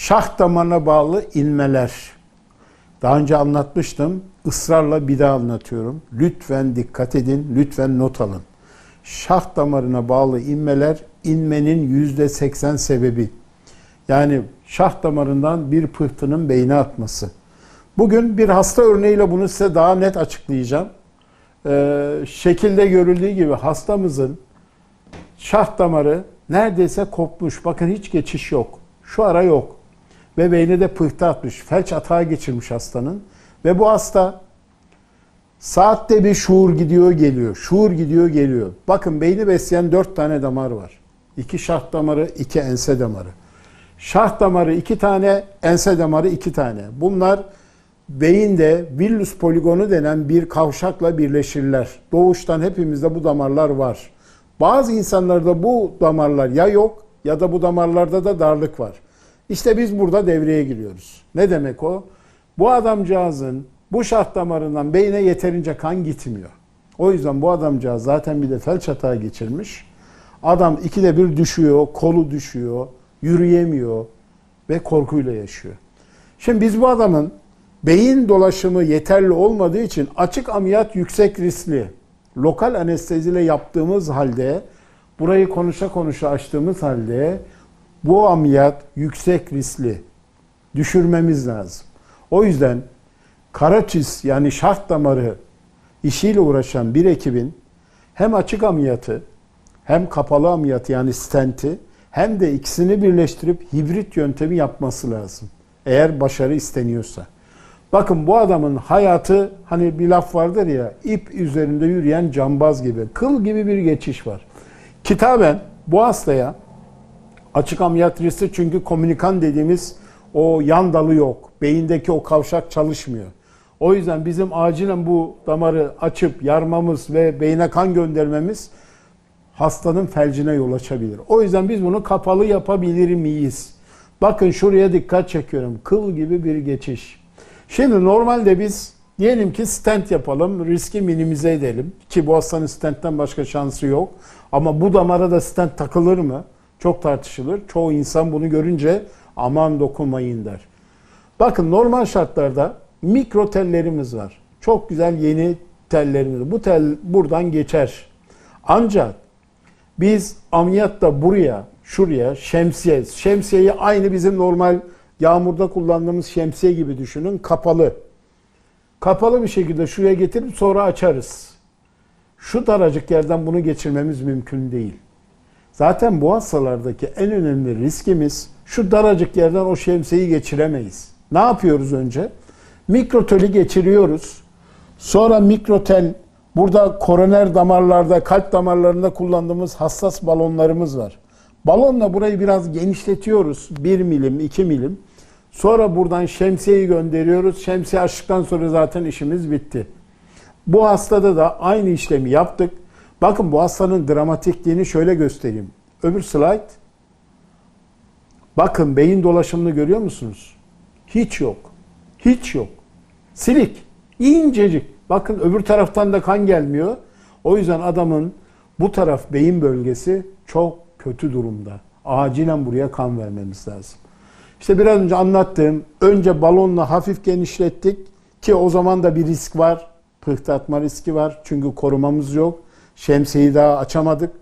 Şah damarına bağlı inmeler. Daha önce anlatmıştım. Israrla bir daha anlatıyorum. Lütfen dikkat edin, lütfen not alın. Şah damarına bağlı inmeler inmenin yüzde seksen sebebi. Yani şah damarından bir pıhtının beyne atması. Bugün bir hasta örneğiyle bunu size daha net açıklayacağım. Ee, şekilde görüldüğü gibi hastamızın şah damarı neredeyse kopmuş. Bakın hiç geçiş yok. Şu ara yok. Ve beyne de pıhtı atmış. Felç atağı geçirmiş hastanın. Ve bu hasta saatte bir şuur gidiyor geliyor. Şuur gidiyor geliyor. Bakın beyni besleyen dört tane damar var. İki şah damarı, iki ense damarı. Şah damarı iki tane, ense damarı iki tane. Bunlar beyinde villus poligonu denen bir kavşakla birleşirler. Doğuştan hepimizde bu damarlar var. Bazı insanlarda bu damarlar ya yok ya da bu damarlarda da darlık var. İşte biz burada devreye giriyoruz. Ne demek o? Bu adamcağızın bu şah damarından beyne yeterince kan gitmiyor. O yüzden bu adamcağız zaten bir de felç hata geçirmiş. Adam ikide bir düşüyor, kolu düşüyor, yürüyemiyor ve korkuyla yaşıyor. Şimdi biz bu adamın beyin dolaşımı yeterli olmadığı için açık ameliyat yüksek riskli. Lokal anesteziyle yaptığımız halde, burayı konuşa konuşa açtığımız halde bu ameliyat yüksek riskli. Düşürmemiz lazım. O yüzden karaçiz yani şah damarı işiyle uğraşan bir ekibin hem açık ameliyatı hem kapalı ameliyatı yani stenti hem de ikisini birleştirip hibrit yöntemi yapması lazım. Eğer başarı isteniyorsa. Bakın bu adamın hayatı hani bir laf vardır ya ip üzerinde yürüyen cambaz gibi. Kıl gibi bir geçiş var. Kitaben bu hastaya açık ameliyat riski çünkü komünikan dediğimiz o yan dalı yok. Beyindeki o kavşak çalışmıyor. O yüzden bizim acilen bu damarı açıp yarmamız ve beyne kan göndermemiz hastanın felcine yol açabilir. O yüzden biz bunu kapalı yapabilir miyiz? Bakın şuraya dikkat çekiyorum. Kıl gibi bir geçiş. Şimdi normalde biz diyelim ki stent yapalım, riski minimize edelim. Ki bu hastanın stentten başka şansı yok. Ama bu damara da stent takılır mı? Çok tartışılır. Çoğu insan bunu görünce aman dokunmayın der. Bakın normal şartlarda mikro tellerimiz var. Çok güzel yeni tellerimiz. Bu tel buradan geçer. Ancak biz ameliyatta buraya, şuraya şemsiye, şemsiyeyi aynı bizim normal yağmurda kullandığımız şemsiye gibi düşünün. Kapalı. Kapalı bir şekilde şuraya getirip sonra açarız. Şu daracık yerden bunu geçirmemiz mümkün değil. Zaten bu hastalardaki en önemli riskimiz şu daracık yerden o şemsiyeyi geçiremeyiz. Ne yapıyoruz önce? Mikroteli geçiriyoruz. Sonra mikrotel burada koroner damarlarda, kalp damarlarında kullandığımız hassas balonlarımız var. Balonla burayı biraz genişletiyoruz. 1 milim, 2 milim. Sonra buradan şemsiyeyi gönderiyoruz. Şemsiye açtıktan sonra zaten işimiz bitti. Bu hastada da aynı işlemi yaptık. Bakın bu hastanın dramatikliğini şöyle göstereyim. Öbür slide. Bakın beyin dolaşımını görüyor musunuz? Hiç yok. Hiç yok. Silik. İncecik. Bakın öbür taraftan da kan gelmiyor. O yüzden adamın bu taraf beyin bölgesi çok kötü durumda. Acilen buraya kan vermemiz lazım. İşte biraz önce anlattığım önce balonla hafif genişlettik ki o zaman da bir risk var. Pıhtı atma riski var. Çünkü korumamız yok. Şemsiyeyi daha açamadık.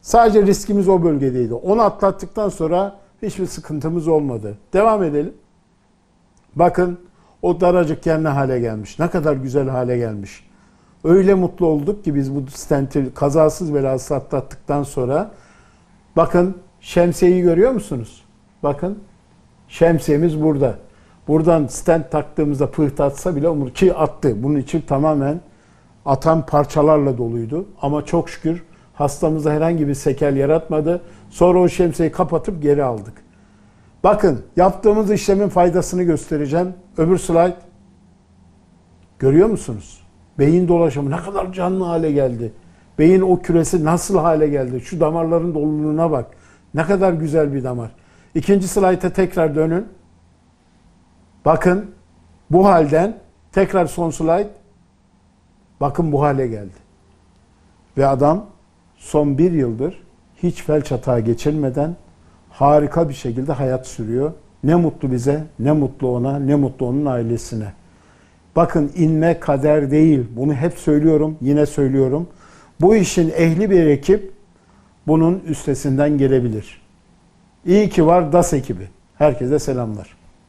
Sadece riskimiz o bölgedeydi. Onu atlattıktan sonra hiçbir sıkıntımız olmadı. Devam edelim. Bakın o daracık yer ne hale gelmiş. Ne kadar güzel hale gelmiş. Öyle mutlu olduk ki biz bu stenti kazasız belasız atlattıktan sonra bakın şemsiyeyi görüyor musunuz? Bakın şemsiyemiz burada. Buradan stent taktığımızda pıhtı atsa bile umur ki attı. Bunun için tamamen atan parçalarla doluydu. Ama çok şükür hastamıza herhangi bir sekel yaratmadı. Sonra o şemsiyeyi kapatıp geri aldık. Bakın yaptığımız işlemin faydasını göstereceğim. Öbür slide. Görüyor musunuz? Beyin dolaşımı ne kadar canlı hale geldi. Beyin o küresi nasıl hale geldi? Şu damarların doluluğuna bak. Ne kadar güzel bir damar. İkinci slayta tekrar dönün. Bakın bu halden tekrar son slide. Bakın bu hale geldi. Ve adam son bir yıldır hiç felç hata geçirmeden harika bir şekilde hayat sürüyor Ne mutlu bize, ne mutlu ona, ne mutlu onun ailesine. Bakın inme kader değil. Bunu hep söylüyorum, yine söylüyorum. Bu işin ehli bir ekip bunun üstesinden gelebilir. İyi ki var DAS ekibi. Herkese selamlar.